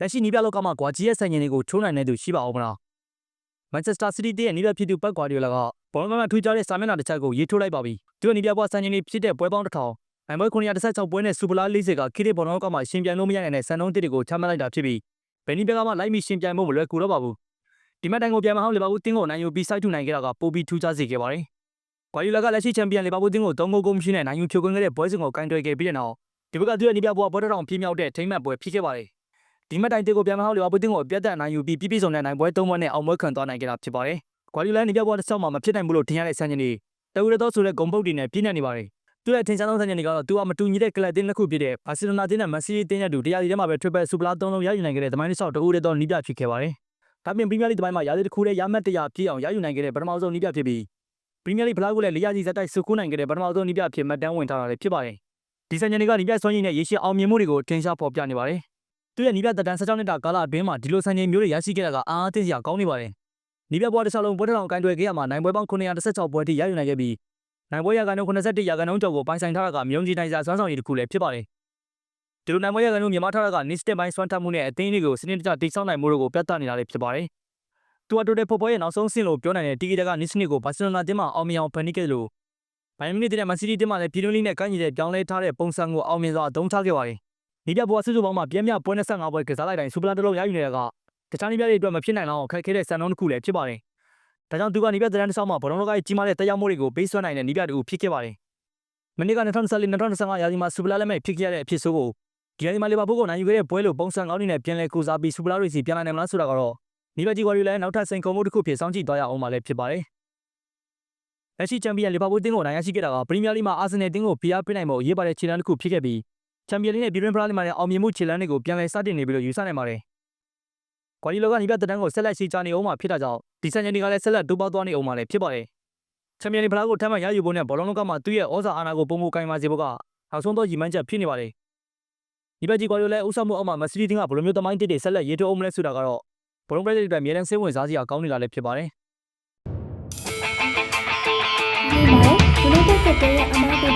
လက်ရှိနီးပြလောကမှာကွာကြီးရဲ့ဆိုင်ငင်တွေကိုချိုးနိုင်တဲ့သူရှိပါဦးမလားမန်ချက်စတာစီးတီးရဲ့နီးပြဖြစ်သူပတ်ကွာဒီယိုလာကဘောလုံးကမှထူးခြားတဲ့စာမျက်နှာတစ်ချက်ကိုရေးထိုးလိုက်ပါပြီသူ့နီးပြဘွားဆိုင်ငင်တွေဖြစ်တဲ့ပွဲပေါင်းတစ်ထောင်အမ်ဘွဲ916ပွဲနဲ့စူပလာ40ကခိတဲ့ဘောလုံးကမှရှင်ပြိုင်လို့မရနိုင်တဲ့စံနှုန်းတစ်တွေကိုချမှတ်လိုက်တာဖြစ်ပြီးဘယ်နီးပြကမှလိုက်မီရှင်ပြိုင်ဖို့မလွယ်ကူတော့ပါဘူးဒီမတ်တိုင်ကိုပြန်မဟောင်းလီဗာပူးတင်းကိုနိုင်ယူပြီးစိုက်ထုနိုင်ခဲ့တာကပိုပြီးထူးခြားစေခဲ့ပါတယ်ကွာဒီယိုလာကလက်ရှိချန်ပီယံလီဗာပူးတင်းကို3ဂိုးဂိုးမရှိနဲ့နိုင်ယူဖြိုခွင်းခဲ့တဲ့ပွဲစဉ်ကိုကင်တွယ်ခဲ့ပြီးတဲ့နောက်ဒီဘက်ကသူ့ရဲ့နီးပြဘွားပွဲတော်ပြင်းမြောက်တဲ့ထိမ့်မှတ်ပွဲဖြစ်ခဲ့ပါတယ် ဒီမတ်တိုင်တစ်ကိုပြန်မဟောင်းလီဗာပူးတင်းကိုအပြတ်တက်နိုင်ယူပြီးပြည့်ပြည့်စုံတဲ့နိုင်ပွဲ၃ပွဲနဲ့အောင်ပွဲခံသွားနိုင်ခဲ့တာဖြစ်ပါတယ်ကွာဒီယိုလာနီးပြဘွားတစ်ဆောက်မှမဖြစ်နိုင်ဘူးလို့ထင်ရတဲ့ဆန်ချင်တွေတဝူရတော့ဆိုတဲ့ဂုံပုတ်တွေနဲ့ပြည့်နေနေပါတယ်သူ့ရဲ့ထင်ရှားဆုံးဆန်ချင်တွေကတော့သူကမတူညီတဲ့ကလပ်တင်းတစ်ခုဖြစ်တဲ့ဘာစီလိုနာတင်းနဲ့မန်စီးတီးတင်းရဲ့တူတရားစီထဲမှာပဲ triple super သုံးလုံးရယူနိုင်ခဲ့တဲ့သမိုင်းတစ်လျှောက်တအူးတဲ့တော့နီးပြဖြစ်ခဲ့ပါတယ်ဒါပြင်ပရီးမီးယားလိဂ်သမိုင်းမှာရာသီတစ်ခုတည်းရမှတ်တရပြည့်အောင်ရယူနိုင်ခဲ့တဲ့ပထမဆုံးနီးပြဖြစ်ပြီးပရီးမီးယားလိဂ်ဖလားကိုလည်းလေးရာစီဇက်တိုက်စုခိုးနိုင်ခဲ့တဲ့ပထမဆုံးနီးပြဖြစ်မှတ်တမ်းဝင်ထားတာလည်းဖြစ်ပါတယ်ဒီဆန်ချင်တွေကနီးပြဆွမ်းရည်နဲ့ရေရှည်အောင်မြင်မှုတွေကိုထင်ရှားဖော်ပြနေပါတယ် သူရဲ့နီးပြသက်တမ်း16နှစ်တာကာလအတွင်းမှာဒီလိုဆန်ချင်မျိုးတွေရရှိခဲ့တာကအားအသင့်စရာကောင်းနေပါတယ်နီးပြဘွားတစ်ခြားလုံးပွဲတစ်ထောင်ကန်တွယ်ခဲ့ရမှာနိုင်ပွဲပေါင်း916ပွဲထိရယူနိုင်ခဲ့ပြီးနိုင်ပွဲရကန်လုံး81ရာခိုင်နှုန်းကျော်ကိုပိုင်ဆိုင်ထားတာကမြုံကြီးနိုင်စာစွမ်းဆောင်ရည်တစ်ခုလည်းဖြစ်ပါတယ်ဒီလိုနိုင်ပွဲရကန်လုံးမြန်မာထားတာက next step ပိုင်းစွမ်းထပ်မှုနဲ့အသင်းလေးကိုစနစ်တကျတိစောက်နိုင်မှုတို့ကိုပြသနေတာလည်းဖြစ်ပါတယ်သူအတူတဲ့ဖော်ပေါ်ရဲ့နောက်ဆုံးဆင့်လို့ပြောနိုင်တဲ့တီဂီတာက next နှစ်ကိုဘာစီလိုနာတင်းမှာအောင်မြင်အောင်ဖန်တီးခဲ့လို့ဘိုင်မီနစ်တဲ့မန်စီးတီးတင်းမှာလည်းပြည်တွင်းလေးနဲ့ကန့်ညီတဲ့ပြောင်းလဲထားတဲ့ပုံစံကိုအောင်မြင်စွာအသုံးချခဲ့ပါတယ် နီးပြဘွားစုစုပေါင်းမှာပြင်းပြပွဲ25ပွဲကစားလိုက်တိုင်းစူပလာတစ်လုံးရယူနေတာကတခြားနီးပြတွေအတွက်မဖြစ်နိုင်တော့ခက်ခဲတဲ့စံနှုန်းတစ်ခုလည်းဖြစ်ပါတယ်ဒါကြောင့်သူကနီးပြတဲ့တန်းတစ်ဆောက်မှာဘောလုံးလောကရဲ့ကြီးမားတဲ့တရားမှုတွေကိုပေးစွမ်းနိုင်တဲ့နီးပြတူဖြစ်ခဲ့ပါတယ်မနေ့က2024-2025ရာသီမှာစူပလာလက်မဲ့ဖြစ်ခဲ့ရတဲ့အဖြစ်ဆိုးကိုဒီရာသီမှာလီဗာပူးကိုနိုင်ယူခဲ့တဲ့ပွဲလို့ပုံစံကောင်းနေနဲ့ပြန်လည်ကူစားပြီးစူပလာတွေစီပြန်လာနိုင်မလားဆိုတာကတော့နီးပြကြီးကွာရီလည်းနောက်ထပ်စိန်ခေါ်မှုတစ်ခုဖြစ်စောင့်ကြည့်သွားရအောင်ပါလည်းဖြစ်ပါတယ်လက်ရှိချန်ပီယံလီဗာပူးတင်းကိုနိုင်ရရှိခဲ့တာကပရီးမီးယားလိမှာအာဆင်နယ်တင်းကိုဖိအားပေးနိုင်ဖို့အရေးပါတဲ့ခြေလှမ်းတစ်ခုဖြစ်ခဲ့ပြီး ချန်ပီယံလိနဲ့ပြည်တွင်းဖလားလိမှာလည်းအောင်မြင်မှုခြေလှမ်းတွေကိုပြန်လည်စတင်နေပြီလို့ယူဆနိုင်ပါတယ်။ကွာလီလိုကနီးပြတက်တန်းကိုဆက်လက်ရှိချနေအောင်မှာဖြစ်တာကြောင့်ဒီဆန်ချန်တွေကလည်းဆက်လက်တိုးပေါသွားနေအောင်မှာလည်းဖြစ်ပါတယ်။ချန်ပီယံလိဖလားကိုထပ်မံရယူဖို့နဲ့ဘောလုံးလောကမှာသူ့ရဲ့ဩဇာအာဏာကိုပုံမှုကင်ပါစေဖို့ကနောက်ဆုံးသောရည်မှန်းချက်ဖြစ်နေပါတယ်။ဒီဘက်ကြီးကွာလီလိုလည်းဥဆောင်မှုအောက်မှာမက်ဆီတင်းကဘယ်လိုမျိုးတမိုင်းတစ်တွေဆက်လက်ရေးထိုးအောင်မလဲဆိုတာကတော့ဘောလုံးပရိသတ်တွေအတွက်အများတန်းစိတ်ဝင်စားစရာကောင်းနေတာလည်းဖြစ်ပါတယ်။ဒီမှာ United ကတည်းကအမားကိုချပြပေး